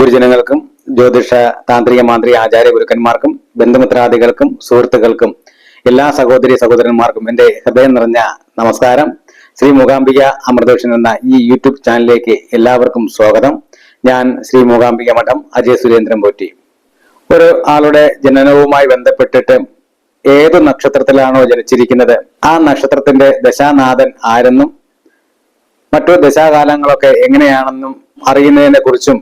ഗുരുജനങ്ങൾക്കും ജ്യോതിഷ താന്ത്രിക മാന്ത്രിക ആചാര്യ ഗുരുക്കന്മാർക്കും ബന്ധുമിത്രാദികൾക്കും സുഹൃത്തുക്കൾക്കും എല്ലാ സഹോദരി സഹോദരന്മാർക്കും എന്റെ ഹൃദയം നിറഞ്ഞ നമസ്കാരം. ശ്രീ മൂകാംബിക അമൃതോഷൻ എന്ന ഈ യൂട്യൂബ് ചാനലിലേക്ക് എല്ലാവർക്കും സ്വാഗതം. ഞാൻ ശ്രീ മൂകാംബിക മഠം അജയ് സുരേന്ദ്രൻ പോറ്റി. ഒരു ആളുടെ ജനനവുമായി ബന്ധപ്പെട്ടിട്ട് ഏത് നക്ഷത്രത്തിലാണോ ജനിച്ചിരിക്കുന്നത്? ആ നക്ഷത്രത്തിന്റെ ദശാനാഥൻ ആരെന്നും മറ്റു ദശാകാലങ്ങളൊക്കെ എങ്ങനെയാണെന്നും അറിയുന്നതിനെ കുറിച്ചും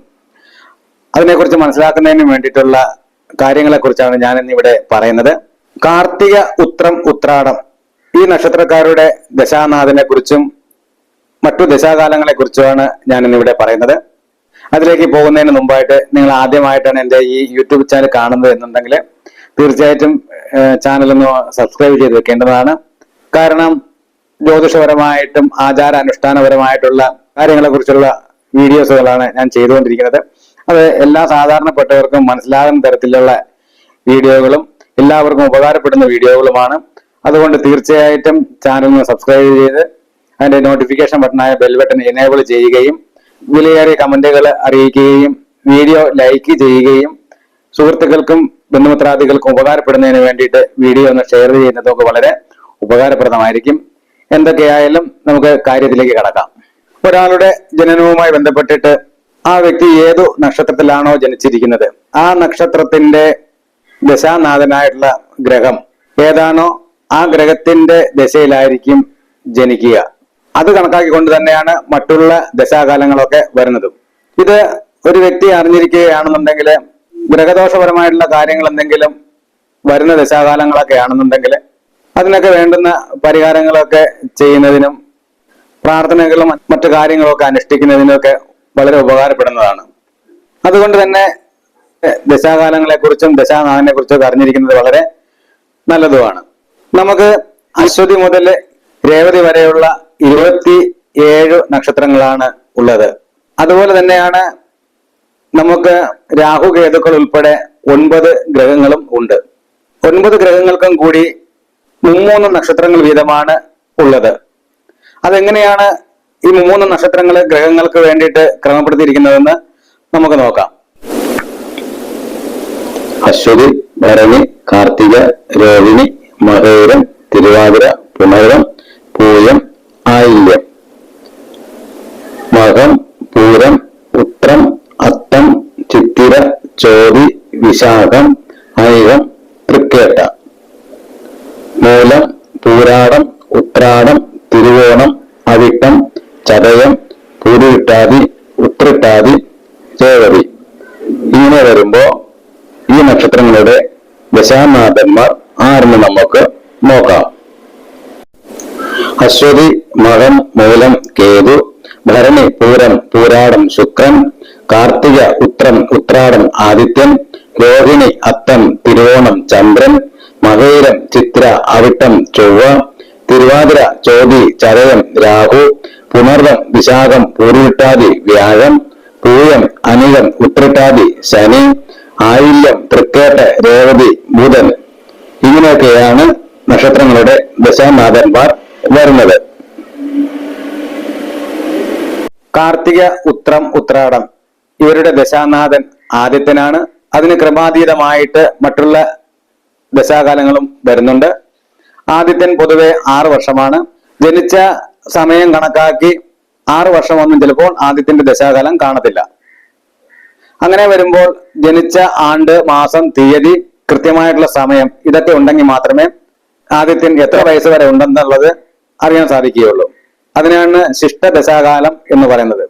അതിനെക്കുറിച്ച് മനസ്സിലാക്കുന്നതിന് വേണ്ടിയിട്ടുള്ള കാര്യങ്ങളെക്കുറിച്ചാണ് ഞാൻ ഇന്നിവിടെ പറയുന്നത്. കാർത്തിക ഉത്രം ഉത്രാടം. ഈ നക്ഷത്രക്കാരുടെ ദശാനാഥനെ കുറിച്ചും മറ്റു ദശാകാലങ്ങളെ കുറിച്ചുമാണ് ഞാൻ ഇന്നിവിടെ പറയുന്നത്. അതിലേക്ക് പോകുന്നതിന് മുമ്പായിട്ട് നിങ്ങൾ ആദ്യമായിട്ടാണ് എന്റെ ഈ യൂട്യൂബ് ചാനൽ കാണുന്നത് എന്നുണ്ടെങ്കിൽ തീർച്ചയായിട്ടും ചാനൽ ഒന്ന് സബ്സ്ക്രൈബ് ചെയ്ത് വെക്കേണ്ടതാണ്. കാരണം ജ്യോതിഷപരമായിട്ടും ആചാര അനുഷ്ഠാനപരമായിട്ടുള്ള കാര്യങ്ങളെ കുറിച്ചുള്ള വീഡിയോസുകളാണ് ഞാൻ ചെയ്തുകൊണ്ടിരിക്കുന്നത്. അത് എല്ലാ സാധാരണപ്പെട്ടവർക്കും മനസ്സിലാകുന്ന തരത്തിലുള്ള വീഡിയോകളും എല്ലാവർക്കും ഉപകാരപ്പെടുന്ന വീഡിയോകളുമാണ്. അതുകൊണ്ട് തീർച്ചയായിട്ടും ചാനൽ ഒന്ന് സബ്സ്ക്രൈബ് ചെയ്ത് അതിന്റെ നോട്ടിഫിക്കേഷൻ ബട്ടണായ ബെൽ ബട്ടൺ എനേബിൾ ചെയ്യുകയും വിലയേറിയ കമന്റുകൾ അറിയിക്കുകയും വീഡിയോ ലൈക്ക് ചെയ്യുകയും സുഹൃത്തുക്കൾക്കും ബന്ധുമിത്രാദികൾക്കും ഉപകാരപ്പെടുന്നതിന് വേണ്ടിയിട്ട് വീഡിയോ ഒന്ന് ഷെയർ ചെയ്യുന്നതൊക്കെ വളരെ ഉപകാരപ്രദമായിരിക്കും. എന്തൊക്കെയായാലും നമുക്ക് കാര്യത്തിലേക്ക് കടക്കാം. ഒരാളുടെ ജനനവുമായി ബന്ധപ്പെട്ടിട്ട് ആ വ്യക്തി ഏതു നക്ഷത്രത്തിലാണോ ജനിച്ചിരിക്കുന്നത്? ആ നക്ഷത്രത്തിന്റെ ദശാനാഥനായിട്ടുള്ള ഗ്രഹം ഏതാണോ ആ ഗ്രഹത്തിന്റെ ദശയിലായിരിക്കും ജനിക്കുക. അത് കണക്കാക്കിക്കൊണ്ട് തന്നെയാണ് മറ്റുള്ള ദശാകാലങ്ങളൊക്കെ വരുന്നതും. ഇത് ഒരു വ്യക്തി അറിഞ്ഞിരിക്കുകയാണെന്നുണ്ടെങ്കിൽ ഗ്രഹദോഷപരമായിട്ടുള്ള കാര്യങ്ങൾ എന്തെങ്കിലും വരുന്ന ദശാകാലങ്ങളൊക്കെ ആണെന്നുണ്ടെങ്കിൽ അതിനൊക്കെ വേണ്ടുന്ന പരിഹാരങ്ങളൊക്കെ ചെയ്യുന്നതിനും പ്രാർത്ഥനകളും മറ്റു കാര്യങ്ങളൊക്കെ അനുഷ്ഠിക്കുന്നതിനൊക്കെ വളരെ ഉപകാരപ്പെടുന്നതാണ്. അതുകൊണ്ട് തന്നെ ദശാകാലങ്ങളെ കുറിച്ചും ദശാനാഥനെ കുറിച്ചും അറിഞ്ഞിരിക്കുന്നത് വളരെ നല്ലതുമാണ്. നമുക്ക് അശ്വതി മുതൽ രേവതി വരെയുള്ള ഇരുപത്തി ഏഴ് നക്ഷത്രങ്ങളാണ് ഉള്ളത്. അതുപോലെ തന്നെയാണ് നമുക്ക് രാഹു കേതുക്കൾ ഉൾപ്പെടെ ഒൻപത് ഗ്രഹങ്ങളും ഉണ്ട്. ഒൻപത് ഗ്രഹങ്ങൾക്കും കൂടി മുമ്മൂന്ന് നക്ഷത്രങ്ങൾ വീതമാണ് ഉള്ളത്. അതെങ്ങനെയാണ് ഈ മൂന്ന് നക്ഷത്രങ്ങൾ ഗ്രഹങ്ങൾക്ക് വേണ്ടിയിട്ട് ക്രമപ്പെടുത്തിയിരിക്കുന്നതെന്ന് നമുക്ക് നോക്കാം. അശ്വതി ഭരണി കാർത്തിക രോഹിണി മകേരം തിരുവാതിര പുണരം പൂയം ആയില്യം. മകം പൂരം ഉത്രം അത്തം ചിത്തിര ചോതി വിശാഖം ഐകം തൃക്കേട്ട. മൂലം പൂരാടം ഉത്രാടം തിരുവോണം അവിട്ടം ചതയം പൂരുവിട്ടാതി ഉത്രിട്ടാതി രേവതി ഇങ്ങനെ വരുമ്പോ ഈ നക്ഷത്രങ്ങളുടെ ദശാനാഥന്മാർ ആരെന്ന് നമുക്ക് നോക്കാം. അശ്വതി മകം മൂലം കേതു ഭരണി പൂരം പൂരാടം ശുക്രൻ കാർത്തിക ഉത്രം ഉത്രാടം ആദിത്യൻ രോഹിണി അത്തം തിരുവോണം ചന്ദ്രൻ മകയിരം ചിത്ര അവിട്ടം ചൊവ്വ തിരുവാതിര ചോതി ചതയം രാഹു പുനർവം വിശാഖം പൂരുവിട്ടാതി വ്യാഴം പൂയം അനിലം ഉത്രട്ടാതി ശനി ആയില്യം തൃക്കേട്ട് രേവതി ബുധൻ ഇങ്ങനെയൊക്കെയാണ് നക്ഷത്രങ്ങളുടെ ദശാനാഥന്മാർ വരുന്നത്. കാർത്തിക ഉത്രം ഉത്രാടം ഇവരുടെ ദശാനാഥൻ ആദിത്യനാണ്. അതിന് ക്രമാതീതമായിട്ട് മറ്റുള്ള ദശാകാലങ്ങളും വരുന്നുണ്ട്. ആദിത്യൻ പൊതുവെ ആറ് വർഷമാണ്. ജനിച്ച സമയം കണക്കാക്കി ആറ് വർഷമൊന്നും ചിലപ്പോൾ ആദിത്യന്റെ ദശാകാലം കാണത്തില്ല. അങ്ങനെ വരുമ്പോൾ ജനിച്ച ആണ്ട് മാസം തീയതി കൃത്യമായിട്ടുള്ള സമയം ഇതൊക്കെ ഉണ്ടെങ്കിൽ മാത്രമേ ആദിത്യൻ എത്ര വയസ്സ് വരെ ഉണ്ടെന്നുള്ളത് അറിയാൻ സാധിക്കുകയുള്ളൂ. അതിനാണ് ശിഷ്ട ദശാകാലം എന്ന് പറയുന്നത്.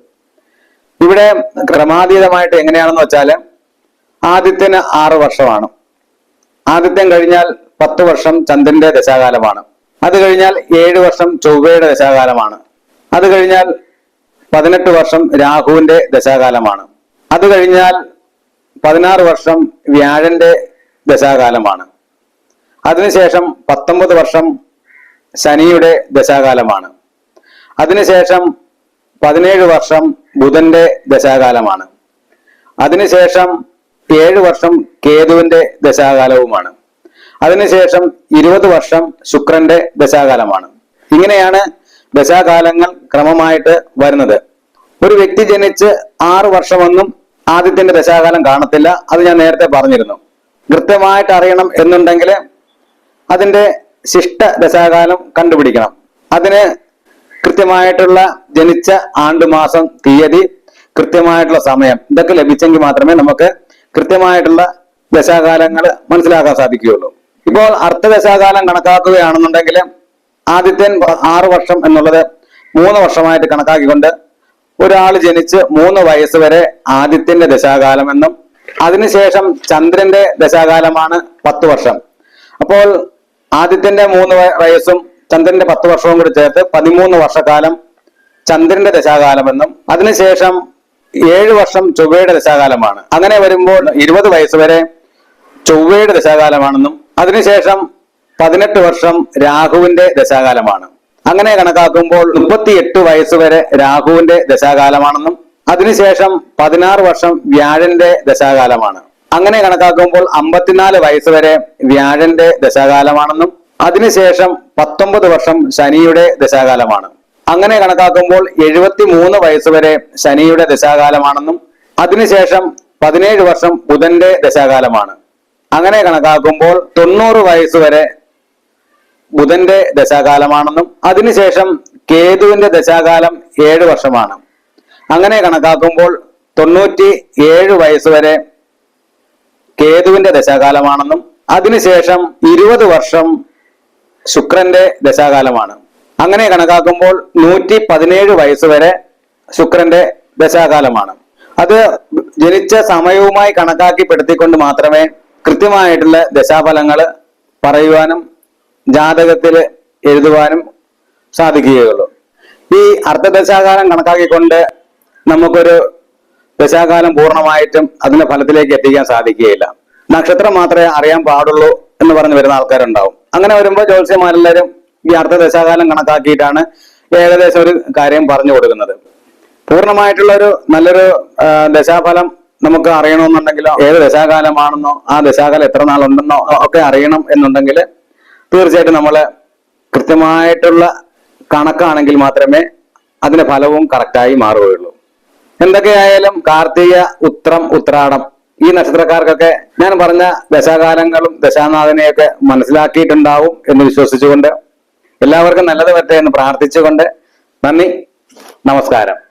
ഇവിടെ ക്രമാതീതമായിട്ട് എങ്ങനെയാണെന്ന് വെച്ചാൽ ആദിത്യന് ആറ് വർഷമാണ്. ആദിത്യം കഴിഞ്ഞാൽ പത്ത് വർഷം ചന്ദ്രന്റെ ദശാകാലമാണ്. അത് കഴിഞ്ഞാൽ ഏഴ് വർഷം ചൊവ്വയുടെ ദശാകാലമാണ്. അത് കഴിഞ്ഞാൽ പതിനെട്ട് വർഷം രാഹുവിന്റെ ദശാകാലമാണ്. അത് കഴിഞ്ഞാൽ പതിനാറ് വർഷം വ്യാഴന്റെ ദശാകാലമാണ്. അതിനുശേഷം പത്തൊമ്പത് വർഷം ശനിയുടെ ദശാകാലമാണ്. അതിനുശേഷം പതിനേഴ് വർഷം ബുധന്റെ ദശാകാലമാണ്. അതിനുശേഷം ഏഴ് വർഷം കേതുവിന്റെ ദശാകാലവുമാണ്. അതിനുശേഷം ഇരുപത് വർഷം ശുക്രന്റെ ദശാകാലമാണ്. ഇങ്ങനെയാണ് ദശാകാലങ്ങൾ ക്രമമായിട്ട് വരുന്നത്. ഒരു വ്യക്തി ജനിച്ച് ആറ് വർഷമെന്നും ആദ്യത്തിന്റെ ദശാകാലം കാണത്തില്ല അത് ഞാൻ നേരത്തെ പറഞ്ഞിരുന്നു. കൃത്യമായിട്ട് അറിയണം എന്നുണ്ടെങ്കിൽ അതിന്റെ ശിഷ്ട ദശാകാലം കണ്ടുപിടിക്കണം. അതിന് കൃത്യമായിട്ടുള്ള ജനിച്ച ആണ്ടുമാസം തീയതി കൃത്യമായിട്ടുള്ള സമയം ഇതൊക്കെ ലഭിച്ചെങ്കിൽ മാത്രമേ നമുക്ക് കൃത്യമായിട്ടുള്ള ദശാകാലങ്ങൾ മനസ്സിലാക്കാൻ സാധിക്കുകയുള്ളൂ. ഇപ്പോൾ അർത്ഥദശാകാലം കണക്കാക്കുകയാണെന്നുണ്ടെങ്കിൽ ആദ്യത്തെ ആറ് വർഷം എന്നുള്ളത് മൂന്ന് വർഷമായിട്ട് കണക്കാക്കിക്കൊണ്ട് ഒരാൾ ജനിച്ച് മൂന്ന് വയസ്സ് വരെ ആദിത്യന്റെ ദശാകാലമെന്നും അതിനുശേഷം ചന്ദ്രന്റെ ദശാകാലമാണ് പത്ത് വർഷം. അപ്പോൾ ആദിത്യന്റെ മൂന്ന് വയസ്സും ചന്ദ്രന്റെ പത്ത് വർഷവും കൂടി ചേർത്ത് പതിമൂന്ന് വർഷക്കാലം ചന്ദ്രന്റെ ദശാകാലമെന്നും അതിനുശേഷം ഏഴ് വർഷം ചൊവ്വയുടെ ദശാകാലമാണ്. അങ്ങനെ വരുമ്പോൾ ഇരുപത് വയസ്സ് വരെ ചൊവ്വയുടെ ദശാകാലമാണെന്നും അതിനുശേഷം പതിനെട്ട് വർഷം രാഹുവിന്റെ ദശാകാലമാണ്. അങ്ങനെ കണക്കാക്കുമ്പോൾ മുപ്പത്തിയെട്ട് വയസ്സ് വരെ രാഹുവിന്റെ ദശാകാലമാണെന്നും അതിനുശേഷം പതിനാറ് വർഷം വ്യാഴന്റെ ദശാകാലമാണ്. അങ്ങനെ കണക്കാക്കുമ്പോൾ അമ്പത്തിനാല് വയസ്സ് വരെ വ്യാഴന്റെ ദശാകാലമാണെന്നും അതിനുശേഷം പത്തൊമ്പത് വർഷം ശനിയുടെ ദശാകാലമാണ്. അങ്ങനെ കണക്കാക്കുമ്പോൾ എഴുപത്തി മൂന്ന് വയസ്സ് വരെ ശനിയുടെ ദശാകാലമാണെന്നും അതിനുശേഷം പതിനേഴ് വർഷം ബുധന്റെ ദശാകാലമാണ്. അങ്ങനെ കണക്കാക്കുമ്പോൾ തൊണ്ണൂറ് വയസ്സ് വരെ ബുധന്റെ ദശാകാലമാണെന്നും അതിനുശേഷം കേതുവിന്റെ ദശാകാലം ഏഴ് വർഷമാണ്. അങ്ങനെ കണക്കാക്കുമ്പോൾ തൊണ്ണൂറ്റി ഏഴ് വയസ്സുവരെ കേതുവിന്റെ ദശാകാലമാണെന്നും അതിനുശേഷം ഇരുപത് വർഷം ശുക്രന്റെ ദശാകാലമാണ്. അങ്ങനെ കണക്കാക്കുമ്പോൾ നൂറ്റി പതിനേഴ് വയസ്സുവരെ ശുക്രന്റെ ദശാകാലമാണ്. അത് ജനിച്ച സമയവുമായി കണക്കാക്കിപ്പെടുത്തിക്കൊണ്ട് മാത്രമേ കൃത്യമായിട്ടുള്ള ദശാഫലങ്ങൾ പറയുവാനും ജാതകത്തിൽ എഴുതുവാനും സാധിക്കുകയുള്ളൂ. ഈ അർദ്ധദശാകാലം കണക്കാക്കിക്കൊണ്ട് നമുക്കൊരു ദശാകാലം പൂർണമായിട്ടും അതിന്റെ ഫലത്തിലേക്ക് എത്തിക്കാൻ സാധിക്കുകയില്ല. നക്ഷത്രം മാത്രമേ അറിയാൻ പാടുള്ളൂ എന്ന് പറഞ്ഞ് വരുന്ന ആൾക്കാരുണ്ടാവും. അങ്ങനെ വരുമ്പോൾ ജ്യോത്സ്യന്മാരെല്ലാവരും ഈ അർദ്ധദശാകാലം കണക്കാക്കിയിട്ടാണ് ഏകദേശം ഒരു കാര്യം പറഞ്ഞു കൊടുക്കുന്നത്. പൂർണമായിട്ടുള്ള ഒരു നല്ലൊരു ദശാഫലം നമുക്ക് അറിയണമെന്നുണ്ടെങ്കിലോ ഏത് ദശാകാലമാണെന്നോ ആ ദശാകാലം എത്ര നാളുണ്ടെന്നോ ഒക്കെ അറിയണം എന്നുണ്ടെങ്കിൽ തീർച്ചയായിട്ടും നമ്മൾ കൃത്യമായിട്ടുള്ള കണക്കാണെങ്കിൽ മാത്രമേ അതിന്റെ ഫലവും കറക്റ്റായി മാറുകയുള്ളൂ. എന്തൊക്കെയായാലും കാർത്തിക ഉത്രം ഉത്രാടം ഈ നക്ഷത്രക്കാർക്കൊക്കെ ഞാൻ പറഞ്ഞ ദശാകാലങ്ങളും ദശാനാഥനെയൊക്കെ മനസ്സിലാക്കിയിട്ടുണ്ടാവും എന്ന് വിശ്വസിച്ചുകൊണ്ട് എല്ലാവർക്കും നല്ലത് വരട്ടെ എന്ന് പ്രാർത്ഥിച്ചുകൊണ്ട് നന്ദി നമസ്കാരം.